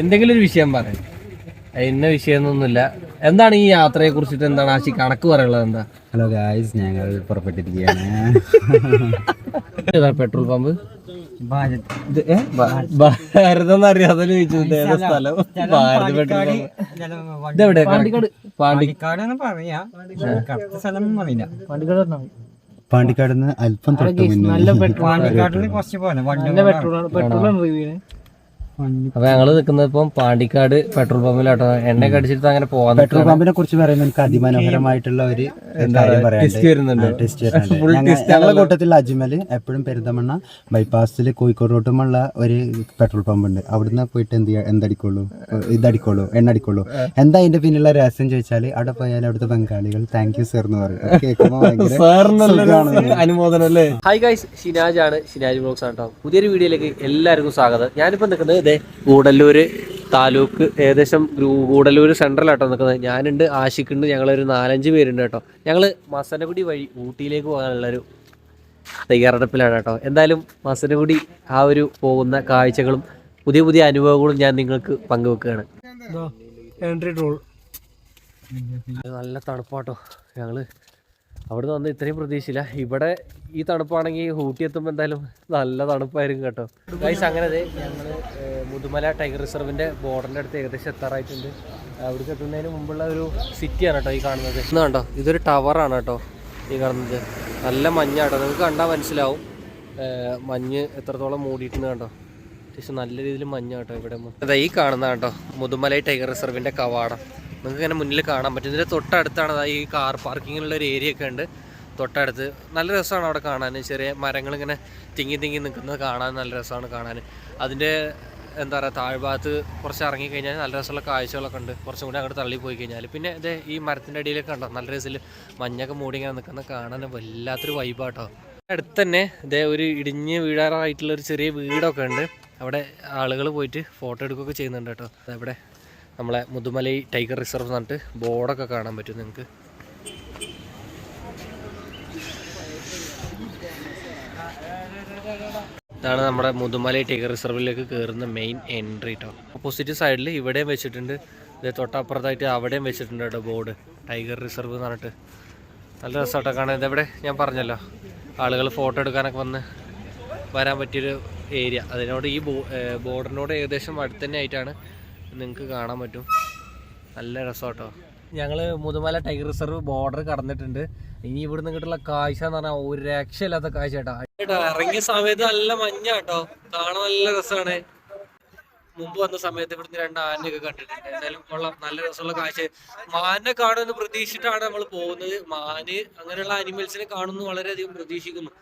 എന്തെങ്കിലും ഒരു വിഷയം പറയാം. ഇന്ന വിഷയമൊന്നുമില്ല. എന്താണ് ഈ യാത്രയെ കുറിച്ചിട്ട് എന്താണ് ആശി കണക്ക് പറയാനുള്ളത് എന്താ? ഹലോ ഗായ്സ് ഞങ്ങൾ പുറപ്പെട്ടിരിക്കുകയാണ്. Petrol pump? ഭാരതം അറിയാതെ ചോദിച്ചത് ഏതാ സ്ഥലം. Bharat petrol pump. ഇതെവിടെ പാണ്ടിക്കാട്. പാണ്ടി പാണ്ടിക്കാട്. നിന്ന് അല്പം തൊട്ട് മുന്നേ അപ്പൊ ഞങ്ങൾ നിൽക്കുന്നത് ഇപ്പം പാണ്ടിക്കാട് പെട്രോൾ പമ്പിലാട്ടോ എണ്ണ കടിച്ചിട്ട് അങ്ങനെ പോകാൻ പെട്രോൾ പമ്പിനെ കുറിച്ച് പറയുമ്പോൾ എനിക്ക് അതിമനോഹരമായിട്ടുള്ള ഒരു ഞങ്ങളെ ഞങ്ങളുടെ കൂട്ടത്തിൽ അജ്മൽ എപ്പോഴും പെരുന്തമണ്ണ ബൈപ്പാസിൽ കോഴിക്കോട് റോട്ടുമുള്ള ഒരു പെട്രോൾ പമ്പ് ഉണ്ട് അവിടുന്ന് പോയിട്ട് എന്ത് ചെയ്യാ- എന്തടിക്കുള്ളൂ? ഇതടിക്കുള്ളൂ എണ്ണ അടിക്കുള്ളൂ എന്താ അതിന്റെ പിന്നിലുള്ള രഹസ്യം ചോദിച്ചാൽ അവിടെ പോയാൽ അവിടുത്തെ ബംഗാളികൾ താങ്ക് യു സർ എന്ന് പറയും. ഹായ് ഗൈസ് ഷിനാജ് ആണ്. ഷിനാജ് ബ്ലോഗ്സ് ആണ് കേട്ടോ പുതിയൊരു വീഡിയോയിലേക്ക് എല്ലാവർക്കും സ്വാഗതം. ഞാനിപ്പോ നിൽക്കുന്നത് ഇതേ ഗൂഡല്ലൂർ താലൂക്ക് ഏകദേശം ഗൂഡല്ലൂർ സെൻട്രലാട്ടോ നിൽക്കുന്നത്. ഞാനുണ്ട് ആഷിക്കുണ്ട് ഞങ്ങളൊരു നാലഞ്ച് പേരുണ്ട് കേട്ടോ. ഞങ്ങൾ മസനഗുടി വഴി ഊട്ടിയിലേക്ക് പോകാനുള്ളൊരു തയ്യാറെടുപ്പിലാണ് കേട്ടോ എന്തായാലും മസനഗുടി ആ ഒരു പോകുന്ന കാഴ്ചകളും പുതിയ പുതിയ അനുഭവങ്ങളും ഞാൻ നിങ്ങൾക്ക് പങ്കുവെക്കുകയാണ്. എൻട്രി നല്ല തണുപ്പാട്ടോ ഞങ്ങൾ. അവിടെ വന്ന് ഇത്രയും പ്രതീക്ഷയില്ല. ഇവിടെ ഈ തണുപ്പാണെങ്കിൽ ഊട്ടി എത്തുമ്പോൾ എന്തായാലും നല്ല തണുപ്പായിരിക്കും കേട്ടോ. ഗൈസ് അങ്ങനെ അതെ ഞങ്ങൾ മുതുമല ടൈഗർ റിസർവിന്റെ ബോർഡറിന്റെ അടുത്ത് ഏകദേശം എത്താറായിട്ടുണ്ട്. അവിടേക്ക് എത്തുന്നതിന് മുമ്പുള്ള ഒരു സിറ്റിയാണ് കേട്ടോ ഈ കാണുന്നത്. ഇന്ന് കണ്ടോ ഇതൊരു ടവറാണ് കേട്ടോ ഈ കാണുന്നത്. നല്ല മഞ്ഞാട്ടോ നിങ്ങൾക്ക് കണ്ടാൽ മനസ്സിലാവും. മഞ്ഞ് എത്രത്തോളം മൂടിയിട്ടുണ്ട് കണ്ടോ. അത്യാവശ്യം നല്ല രീതിയിൽ മഞ്ഞാട്ടോ ഇവിടെ. അതെ ഈ കാണുന്ന കേട്ടോ മുതുമല ടൈഗർ റിസർവിന്റെ കവാടം. നിങ്ങൾക്ക് ഇങ്ങനെ മുന്നിൽ കാണാൻ പറ്റും. ഇതിന്റെ തൊട്ടടുത്താണ് ഈ കാർ പാർക്കിങ്ങിനുള്ള ഒരു ഏരിയ ഒക്കെ ഉണ്ട്. തൊട്ടടുത്ത്. നല്ല രസമാണ് അവിടെ കാണാൻ ചെറിയ മരങ്ങൾ ഇങ്ങനെ തിങ്ങി തിങ്ങി നിൽക്കുന്നത് കാണാൻ നല്ല രസമാണ് കാണാൻ അതിന്റെ എന്താ പറയുക താഴ്ഭാഗത്ത് കുറച്ച് ഇറങ്ങിക്കഴിഞ്ഞാൽ നല്ല രസമുള്ള കാഴ്ചകളൊക്കെ ഉണ്ട്. കുറച്ചും കൂടി അങ്ങോട്ട് തള്ളി പോയി കഴിഞ്ഞാൽ പിന്നെ ഇത് ഈ മരത്തിന്റെ അടിയിലൊക്കെ ഉണ്ടോ നല്ല രസത്തിൽ മഞ്ഞൊക്കെ മൂടി ഇങ്ങനെ നിൽക്കുന്നത് കാണാൻ വല്ലാത്തൊരു വൈബാട്ടോ അടുത്ത് തന്നെ ഇതേ ഒരു ഇടിഞ്ഞ് വീഴാറായിട്ടുള്ള ഒരു ചെറിയ വീടൊക്കെ ഉണ്ട്. അവിടെ ആളുകൾ പോയിട്ട് ഫോട്ടോ എടുക്കുകയൊക്കെ ചെയ്യുന്നുണ്ട് കേട്ടോ. അവിടെ നമ്മളെ മുതുമലൈ ടൈഗർ റിസർവ് എന്ന് പറഞ്ഞിട്ട് ബോർഡൊക്കെ കാണാൻ പറ്റും നിങ്ങൾക്ക്. ഇതാണ് നമ്മുടെ മുതുമലൈ ടൈഗർ റിസർവിലേക്ക് കയറുന്ന മെയിൻ എൻട്രി കേട്ടോ ഓപ്പോസിറ്റ് സൈഡിൽ ഇവിടെയും വെച്ചിട്ടുണ്ട്. ഇത് തൊട്ടപ്പുറത്തായിട്ട് അവിടെയും വെച്ചിട്ടുണ്ട് കേട്ടോ ബോർഡ്. ടൈഗർ റിസർവ് എന്ന് പറഞ്ഞിട്ട്. നല്ല രസമാട്ടോ കാണാൻ. ഇതെവിടെ? ഞാൻ പറഞ്ഞല്ലോ. ആളുകൾ ഫോട്ടോ എടുക്കാനൊക്കെ വന്ന് വരാൻ പറ്റിയൊരു ഏരിയ അതിനോട് ഈ ബോർഡിനോട് ഏകദേശം അടുത്ത് തന്നെ ആയിട്ടാണ് നിങ്ങൾക്ക് കാണാൻ പറ്റും. നല്ല രസമാട്ടോ. ഞങ്ങൾ മുതുമല ടൈഗർ റിസർവ് ബോർഡർ കടന്നിട്ടുണ്ട്. ഇനി ഇവിടെ നിന്നിട്ടുള്ള കാഴ്ച എന്ന് പറഞ്ഞാൽ ഒരു രക്ഷയില്ലാത്ത കാഴ്ച കേട്ടോ. ഇറങ്ങിയ സമയത്ത് നല്ല മഞ്ഞ കേട്ടോ. കാണാൻ നല്ല രസമാണ്. മുമ്പ് വന്ന സമയത്ത് ഇവിടുന്ന് രണ്ട് ആനയൊക്കെ കണ്ടിട്ടുണ്ട്. എന്തായാലും കൊള്ളാം. നല്ല രസമുള്ള കാഴ്ച. മാനിനെ കാണുമെന്ന് പ്രതീക്ഷിച്ചിട്ടാണ് നമ്മൾ പോകുന്നത്. മാന് അങ്ങനെയുള്ള അനിമൽസിനെ കാണുന്നു വളരെയധികം പ്രതീക്ഷിക്കുന്നു.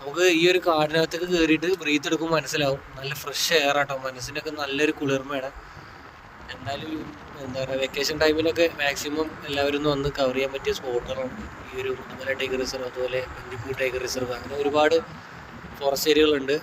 നമുക്ക് ഈ ഒരു കാടിനകത്തേക്ക് കയറിയിട്ട് ബ്രീത്ത് എടുക്കുമ്പോൾ മനസ്സിലാവും. നല്ല ഫ്രഷ് എയർ ആട്ടോ. മനസ്സിനൊക്കെ നല്ലൊരു കുളിർമയാണ്. എന്നാലും എന്താ പറയുക വെക്കേഷൻ ടൈമിലൊക്കെ മാക്സിമം എല്ലാവരും ഒന്ന് കവർ ചെയ്യാൻ പറ്റിയ സ്പോട്ടുകളാണ് ഈ ഒരു മുതുമല ടൈഗർ റിസർവ് അതുപോലെ ബന്ദിപ്പൂർ ടൈഗർ റിസർവ് അങ്ങനെ ഒരുപാട് ഫോറസ്റ്റ് ഏരിയകളുണ്ട്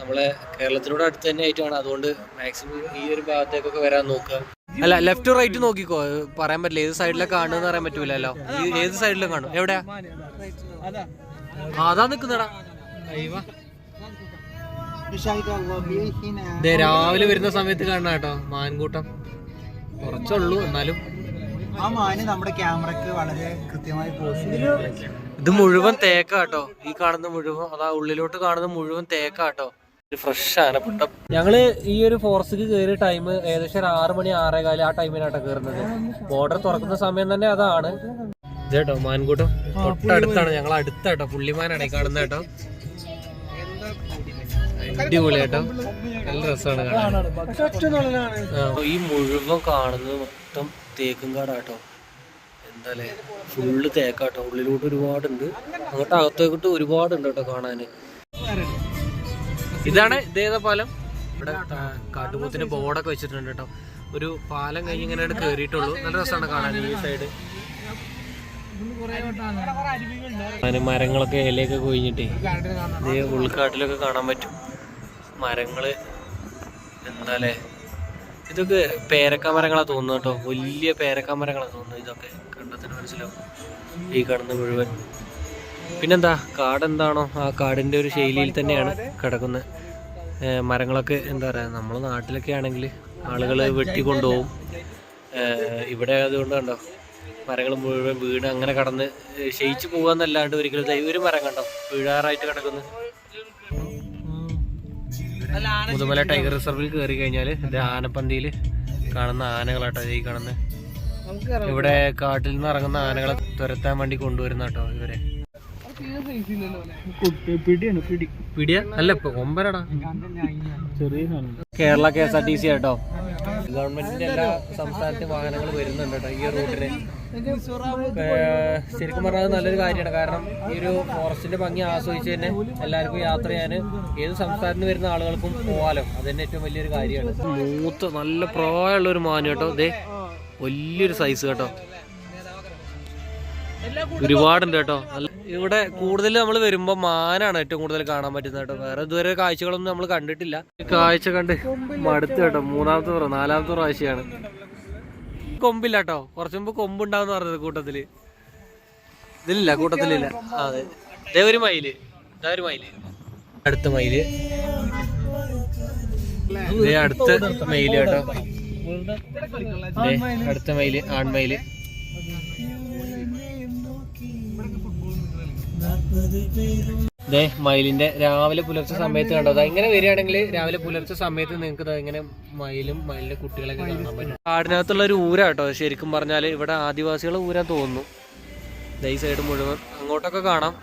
നമ്മളെ കേരളത്തിനോട് അടുത്ത് തന്നെ ആയിട്ടാണ്. അതുകൊണ്ട് മാക്സിമം ഈ ഒരു ഭാഗത്തേക്കൊക്കെ വരാൻ നോക്കുക. അല്ല ലെഫ്റ്റ് റൈറ്റ് നോക്കിക്കോ. പറയാൻ പറ്റില്ല. ഏത് സൈഡിലൊക്കെ കാണുമെന്ന് പറയാൻ പറ്റൂലല്ലോ. ഏത് സൈഡിലും കാണും. എവിടെയാ? അതാ നിക്കുന്നടാ. രാവിലെ വരുന്ന സമയത്ത് കാണണം കേട്ടോ. മാൻകൂട്ടം. കുറച്ചുള്ളൂ എന്നാലും. ആ മാന് നമ്മുടെ ക്യാമറക്ക് വളരെ കൃത്യമായി പോസ്റ്റ് ഇത് മുഴുവൻ തേക്ക കേട്ടോ ഈ കാണുന്ന മുഴുവൻ അതാ ഉള്ളിലോട്ട് കാണുന്ന മുഴുവൻ തേക്ക കേട്ടോ ഫ്രഷ് ആനപ്പിണ്ടം ഞങ്ങൾ ഈ ഒരു ഫോറസ്റ്റിക്ക് കയറിയ ടൈം ഏകദേശം ഒരു ആറ് മണി ആറേ കാലം ആ ടൈമിനാട്ടോ കയറുന്നത് ബോർഡർ തുറക്കുന്ന സമയം തന്നെ അതാണ്. ഇതേട്ടോ മാൻകൂട്ടം. തൊട്ടടുത്താണ് ഞങ്ങൾ അടുത്താട്ടോ പുള്ളിമാനാണ് ഈ കാണുന്നത് കേട്ടോ അടിപൊളി കേട്ടോ നല്ല രസമാണ് കാണാൻ. ഈ മുഴുവൻ കാണുന്നത് മൊത്തം തേക്കും കാടാട്ടോ. എന്താല്ലേ ഫുള്ള് തേക്കാട്ടോ. ഉള്ളിലോട്ട് ഒരുപാടുണ്ട്. അങ്ങോട്ട് അകത്തേക്കിട്ട് ഒരുപാടുണ്ട് കേട്ടോ കാണാന്. ഇതാണ് ദേവപാലം പാലം? ഇവിടെ ത- ബോർഡൊക്കെ വെച്ചിട്ടുണ്ട് കേട്ടോ. ഒരു പാലം കഴിഞ്ഞ് ഇങ്ങനെ കയറിയിട്ടുള്ളൂ നല്ല രസമാണ് കാണാൻ ഈ സൈഡ് അതിന് മരങ്ങളൊക്കെ ഇലയൊക്കെ കൊഴിഞ്ഞിട്ടേ. ഉൾക്കാട്ടിലൊക്കെ കാണാൻ പറ്റും. മരങ്ങൾ എന്താലേ? ഇതൊക്കെ പേരക്ക മരങ്ങളാ തോന്നുന്നു കേട്ടോ. വലിയ പേരക്ക മരങ്ങളാ തോന്നുന്നു ഇതൊക്കെ കണ്ടത്തിന് മനസ്സിലാവും. ഈ കാണുന്ന മുഴുവൻ. പിന്നെന്താ? കാട് എന്താണോ ആ കാടിന്റെ ഒരു ശൈലിയിൽ തന്നെയാണ് കിടക്കുന്നത് മരങ്ങളൊക്കെ എന്താ പറയാ നമ്മളെ നാട്ടിലൊക്കെ ആണെങ്കിൽ ആളുകൾ വെട്ടിക്കൊണ്ടുപോകും ഇവിടെ അതുകൊണ്ട് കണ്ടോ മരങ്ങൾ മുഴുവൻ വീട് അങ്ങനെ കടന്ന് ക്ഷയിച്ചു പോകാന്നല്ലാണ്ട് ഒരിക്കലും ഒരു മരം കണ്ടോ? വീഴാറായിട്ട് കിടക്കുന്നു. മുതുമല ടൈഗർ റിസർവിൽ കയറി കഴിഞ്ഞാൽ ഇത് ആനപ്പന്തിയിൽ കാണുന്ന ആനകളാട്ടോ ഈ കാണുന്നത് ഇവിടെ കാട്ടിൽ നിന്ന് ഇറങ്ങുന്ന ആനകളെ തുരത്താൻ വേണ്ടി കൊണ്ടുവരുന്ന കേട്ടോ ഇവരെ. പിടിയ? അല്ല ഒമ്പരടാ. ചെറിയ Kerala K S R T C auto. ഗവൺമെന്റിന്റെ എല്ലാ സംസ്ഥാനത്തെ വാഹനങ്ങൾ വരുന്നുണ്ട് കേട്ടോ ഈ റൂട്ടിന് ശരിക്കും പറഞ്ഞാൽ അത് നല്ലൊരു കാര്യമാണ്. കാരണം ഈ ഒരു ഫോറസ്റ്റിന്റെ ഭംഗി ആസ്വദിച്ച് തന്നെ എല്ലാവർക്കും യാത്ര ചെയ്യാൻ ഏത് സംസ്ഥാനത്ത് വരുന്ന ആളുകൾക്കും പോകാലോ അത് തന്നെ ഏറ്റവും വലിയൊരു കാര്യമാണ്. മൂത്ത് നല്ല പ്രായമുള്ള ഒരു മാന് കേട്ടോ. ദേ വലിയൊരു സൈസ് കേട്ടോ. ഒരുപാടുണ്ട് കേട്ടോ. ഇവിടെ കൂടുതൽ നമ്മൾ വരുമ്പോൾ മാനാണ് ഏറ്റവും കൂടുതൽ കാണാൻ പറ്റുന്നത് കേട്ടോ. വേറെ ഇതുവരെ കാഴ്ചകളൊന്നും നമ്മൾ കണ്ടിട്ടില്ല. കാഴ്ച കണ്ട് മടുത്ത് കേട്ടോ. മൂന്നാമത്തെ പ്രാ- നാലാമത്തെ പ്രാവശ്യമാണ് കൊമ്പില്ല കേട്ടോ. കുറച്ചു മുമ്പ് കൊമ്പുണ്ടാവുന്ന പറഞ്ഞത് കൂട്ടത്തിൽ. ഇതിലില്ല കൂട്ടത്തിലില്ല. അതെ. ഒരു മയിൽ. ഒരു മയിൽ. അടുത്ത മയിൽ. അടുത്ത മയിൽ കേട്ടോ. അടുത്ത മയിൽ ആൺമയിൽ ദേ മയിലിന്റെ രാവിലെ പുലർച്ചെ സമയത്ത് കണ്ടോ? ദാ ഇങ്ങനെ വരികയാണെങ്കിൽ രാവിലെ പുലർച്ചെ സമയത്ത് നിങ്ങൾക്ക് ഇങ്ങനെ മയിലും മയിലിന്റെ കുട്ടികളൊക്കെ കാണാൻ പറ്റും. കാടിനകത്തുള്ള ഒരു ഊരാ കേട്ടോ ശരിക്കും പറഞ്ഞാൽ ഇവിടെ ആദിവാസികളെ ഊരാൻ തോന്നുന്നു. ദൈ സൈഡ് മുഴുവൻ അങ്ങോട്ടൊക്കെ കാണാം.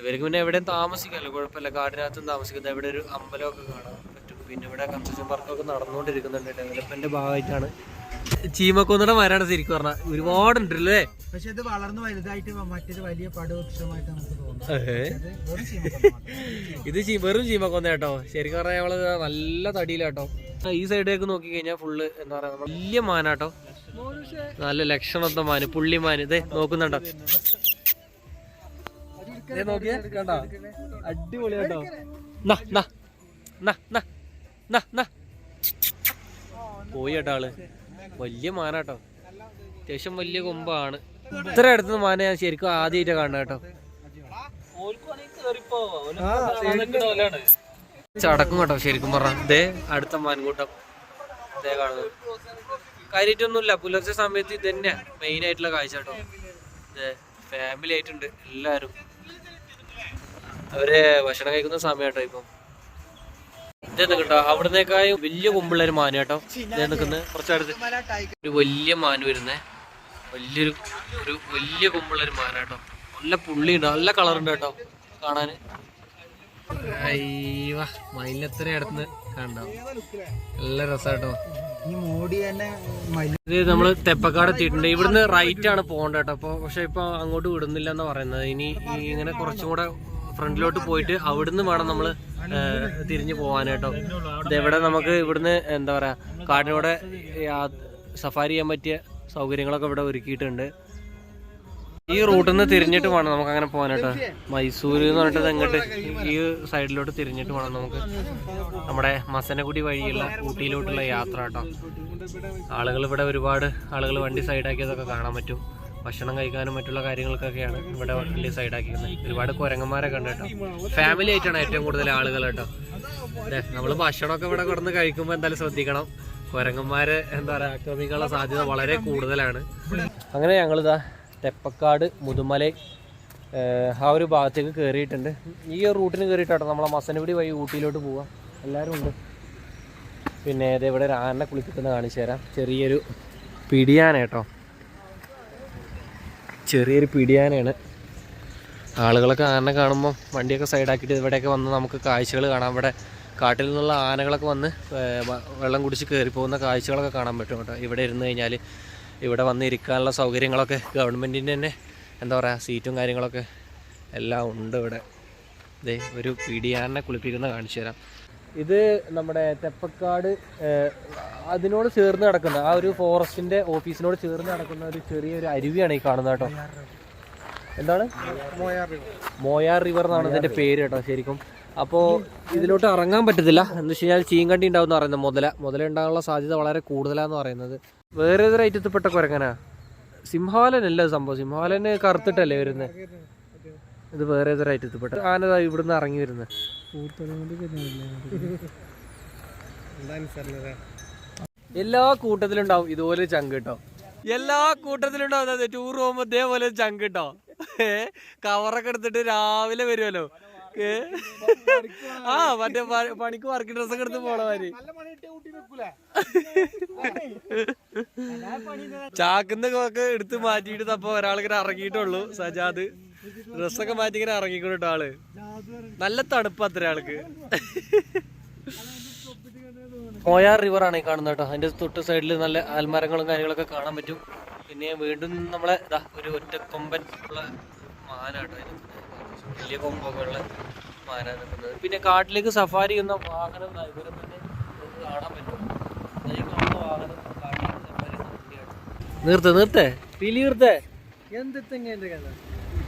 ഇവർക്ക് പിന്നെ എവിടെയും താമസിക്കാമല്ലോ കുഴപ്പമില്ല. കാടിനകത്തും താമസിക്കുന്നത് ഇവിടെ ഒരു അമ്പലമൊക്കെ കാണാൻ പറ്റും. പിന്നെ ഇവിടെ കൺസ്ട്രക്ഷൻ വർക്കൊക്കെ നടന്നുകൊണ്ടിരിക്കുന്നുണ്ട്. ഡെവലപ്മെന്റ് ഭാഗമായിട്ടാണ് ചീമക്കൊന്നയുടെ മരമാണ് ശരിക്കും പറഞ്ഞാൽ ഒരുപാടുണ്ടല്ലേ പക്ഷെ ഇത് വളർന്ന് വലുതായിട്ട് മറ്റൊരു വലിയ പടുവൃക്ഷമായിട്ട് നമുക്ക് തോന്നുന്നു ഇത് വെറും ചീമക്കൊന്ന കേട്ടോ. ശരിക്കും പറഞ്ഞാൽ നമ്മൾ നല്ല തടിയിലാട്ടോ ഈ സൈഡിലേക്ക് നോക്കി കഴിഞ്ഞാൽ ഫുള്ള് എന്താ പറയാ വലിയ മാനാട്ടോ നല്ല ലക്ഷണത്തെ മാന് പുള്ളി മാന്. ഇതേ നോക്കുന്നുണ്ടോ? നോക്കിയേ കണ്ടോ? അടിപൊളി കേട്ടോ. നാ, നാ, നാ, നാ, നാ, നാ. പോയി കേട്ടോ ആൾ. വലിയ മാനാട്ടോ. അത്യാവശ്യം വലിയ കൊമ്പാണ്. ഇത്ര അടുത്ത് മാന ഞാൻ ശരിക്കും ആദ്യമായിട്ടാ കാണുക കേട്ടോ. ചടക്കും കേട്ടോ ശരിക്കും പറഞ്ഞ. ദേ അടുത്ത മാൻകൂട്ടം. ദേ കാണുന്നത്. കാര്യമായിട്ടൊന്നുമില്ല പുലർച്ചെ സമയത്ത് ഇത് തന്നെ മെയിൻ ആയിട്ടുള്ള കാഴ്ച കേട്ടോ. ഫാമിലി ആയിട്ടുണ്ട് എല്ലാരും അവർ ഭക്ഷണം കഴിക്കുന്ന സമയം കേട്ടോ ഇപ്പം. ഇതേ കേട്ടോ? അവിടുന്നേക്കായും വലിയ കൊമ്പുള്ള ഒരു മാന് കേട്ടോ. ഇതേ നിൽക്കുന്നത് കുറച്ചടുത്ത് ഒരു വലിയ മാൻ വരുന്നേ. വലിയൊരു ഒരു വലിയ കൊമ്പുള്ള ഒരു മാന കേട്ടോ. നല്ല പുള്ളി ഉണ്ട്. നല്ല കളർ ഉണ്ട് കേട്ടോ. കാണാന്. മയിലെത്ര അടുത്ത് കണ്ടോ? നല്ല രസാട്ടോ ഇത് നമ്മൾ തെപ്പക്കാട് എത്തിയിട്ടുണ്ട്. ഇവിടുന്ന് റൈറ്റ് ആണ് പോകേണ്ടത് കേട്ടോ. അപ്പൊ പക്ഷെ ഇപ്പൊ അങ്ങോട്ട് വിടുന്നില്ല എന്ന് പറയുന്നത്. ഇനി ഇങ്ങനെ കുറച്ചും കൂടെ ഫ്രണ്ടിലോട്ട് പോയിട്ട് അവിടുന്ന് വേണം നമ്മൾ തിരിഞ്ഞു പോകാൻ കേട്ടോ. ഇതെവിടെ നമുക്ക് ഇവിടുന്ന് എന്താ പറയാ കാടിനോടെ സഫാരി ചെയ്യാൻ പറ്റിയ സൗകര്യങ്ങളൊക്കെ ഇവിടെ ഒരുക്കിയിട്ടുണ്ട്. ഈ റൂട്ടിൽ നിന്ന് തിരിഞ്ഞിട്ട് വേണം നമുക്ക് അങ്ങനെ പോകാൻ കേട്ടോ. മൈസൂർ എന്ന് പറഞ്ഞിട്ട് എങ്ങോട്ട് ഈ സൈഡിലോട്ട് തിരിഞ്ഞിട്ട് വേണം നമുക്ക്. നമ്മുടെ മസനഗുടി വഴിയുള്ള ഊട്ടിയിലോട്ടുള്ള യാത്ര കേട്ടോ. ആളുകൾ ഇവിടെ ഒരുപാട് ആളുകൾ വണ്ടി സൈഡാക്കിയതൊക്കെ കാണാൻ പറ്റും. ഭക്ഷണം കഴിക്കാനും മറ്റുള്ള കാര്യങ്ങൾക്കൊക്കെയാണ് ഇവിടെ വലിയ സൈഡാക്കിയിരുന്നത് ഒരുപാട് കുരങ്ങന്മാരെ ഉണ്ട് കേട്ടോ. ഫാമിലി ആയിട്ടാണ് ഏറ്റവും കൂടുതൽ ആളുകൾ കേട്ടോ. നമ്മൾ ഭക്ഷണമൊക്കെ ഇവിടെ കിടന്ന് കഴിക്കുമ്പോൾ എന്തായാലും ശ്രദ്ധിക്കണം. കുരങ്ങന്മാര് എന്താ പറയുക ആക്രമിക്കാനുള്ള സാധ്യത വളരെ കൂടുതലാണ്. അങ്ങനെ ഞങ്ങളിതാ തെപ്പക്കാട് മുതുമല ആ ഒരു ഭാഗത്തേക്ക് കയറിയിട്ടുണ്ട് ഈ ഒരു റൂട്ടിന് കയറിയിട്ടോ നമ്മളെ മസനപിടി വഴി ഊട്ടിയിലോട്ട് പോവാം. എല്ലാവരും ഉണ്ട്. പിന്നെ ഇത് ഇവിടെ ഒരു ആനനെ കുളിപ്പിക്കുന്ന കാണിച്ചു തരാം. ചെറിയൊരു പിടിയാന കേട്ടോ. ചെറിയൊരു പിടിയാനാണ്. ആളുകളൊക്കെ ആനനെ കാണുമ്പോൾ വണ്ടിയൊക്കെ സൈഡാക്കിയിട്ട് ഇവിടെയൊക്കെ വന്ന് നമുക്ക് കാഴ്ചകൾ കാണാം. ഇവിടെ കാട്ടിൽ നിന്നുള്ള ആനകളൊക്കെ വന്ന് വെള്ളം കുടിച്ച് കയറി പോകുന്ന കാഴ്ചകളൊക്കെ കാണാൻ പറ്റും കേട്ടോ. ഇവിടെ ഇരുന്ന് കഴിഞ്ഞാൽ ഇവിടെ വന്ന് ഇരിക്കാനുള്ള സൗകര്യങ്ങളൊക്കെ ഗവൺമെന്റിന്റെ തന്നെ എന്താ പറയുക സീറ്റും കാര്യങ്ങളൊക്കെ എല്ലാം ഉണ്ട് ഇവിടെ. ഇതേ ഒരു പിടിയാനെ കുളിപ്പിക്കുന്ന കാണിച്ചു തരാം. ഇത് നമ്മുടെ തെപ്പക്കാട് അതിനോട് ചേർന്ന് കിടക്കുന്ന ആ ഒരു ഫോറസ്റ്റിന്റെ ഓഫീസിനോട് ചേർന്ന് കിടക്കുന്ന ഒരു ചെറിയൊരു അരുവിയാണ് ഈ കാണുന്നത് കേട്ടോ. എന്താണ്? മോയാർ റിവർ എന്നാണ് ഇതിന്റെ പേര് കേട്ടോ ശരിക്കും. അപ്പോൾ ഇതിലോട്ട് ഇറങ്ങാൻ പറ്റത്തില്ല. എന്ന് വെച്ച് കഴിഞ്ഞാൽ ചീങ്കണ്ടി ഉണ്ടാവും എന്ന് പറയുന്നത് മുതല. മുതല ഉണ്ടാകാനുള്ള സാധ്യത വളരെ കൂടുതലാന്ന് പറയുന്നത്. വേറെ ഏതൊരു ഐറ്റത്തിൽപ്പെട്ട കുരങ്ങനാ? സിംഹാലനല്ല സംഭവം? സിംഹാലന് കറുത്തിട്ടല്ലേ വരുന്നത് ഇത് വേറെ ഏതൊരു ഐറ്റത്തിൽപ്പെട്ട ആനതാ ഇവിടുന്ന് ഇറങ്ങി വരുന്നത് എല്ലാ കൂട്ടത്തിലും ഉണ്ടാവും ഇതുപോലെ ചങ്ക് കേട്ടോ എല്ലാ കൂട്ടത്തിലും ഉണ്ടാവും അതെ ടൂർ പോകുമ്പോ ഇതേപോലെ ചങ്ക് കേട്ടോ ഏ കവറൊക്കെ എടുത്തിട്ട് രാവിലെ വരുമല്ലോ? ആ മറ്റേ പണിക്ക് വർക്ക് ഡ്രസ്സൊക്കെ എടുത്ത് പോണമാര് ചാക്കുന്നൊക്കെ എടുത്ത് മാറ്റിയിട്ട് തപ്പോ ഒരാളിങ്ങനെ ഇറങ്ങിയിട്ടുള്ളൂ സജാദ്. ഡ്രസ്സൊക്കെ മാറ്റി ഇങ്ങനെ ഇറങ്ങിക്കൊണ്ടിട്ടോ ആൾ. നല്ല തണുപ്പ് അത്ര ആൾക്ക്. കോയാർ റിവർ ആണ് ഈ കാണുന്നത് കേട്ടോ. അതിന്റെ തൊട്ട് സൈഡിൽ നല്ല ആൽമരങ്ങളും കാര്യങ്ങളൊക്കെ കാണാൻ പറ്റും. പിന്നെ വീണ്ടും നമ്മളെ ഇതാ ഒരു ഒറ്റ കൊമ്പൻ ഉള്ള മാനാട്ടോ ഇത്. വലിയ കൊമ്പൊക്കെ ഉള്ള മാനാണ് നിൽക്കുന്നത്. പിന്നെ കാട്ടിലേക്ക് സഫാരി ചെയ്യുന്ന വാഹനം ഇവരെ തന്നെ കാണാൻ പറ്റും. വാഹനം കാട്ടിലേക്ക് സഫാരി. നിർത്ത് നിർത്തേ. പിലി നിർത്തേ എന്ത് തെങ്ങനെ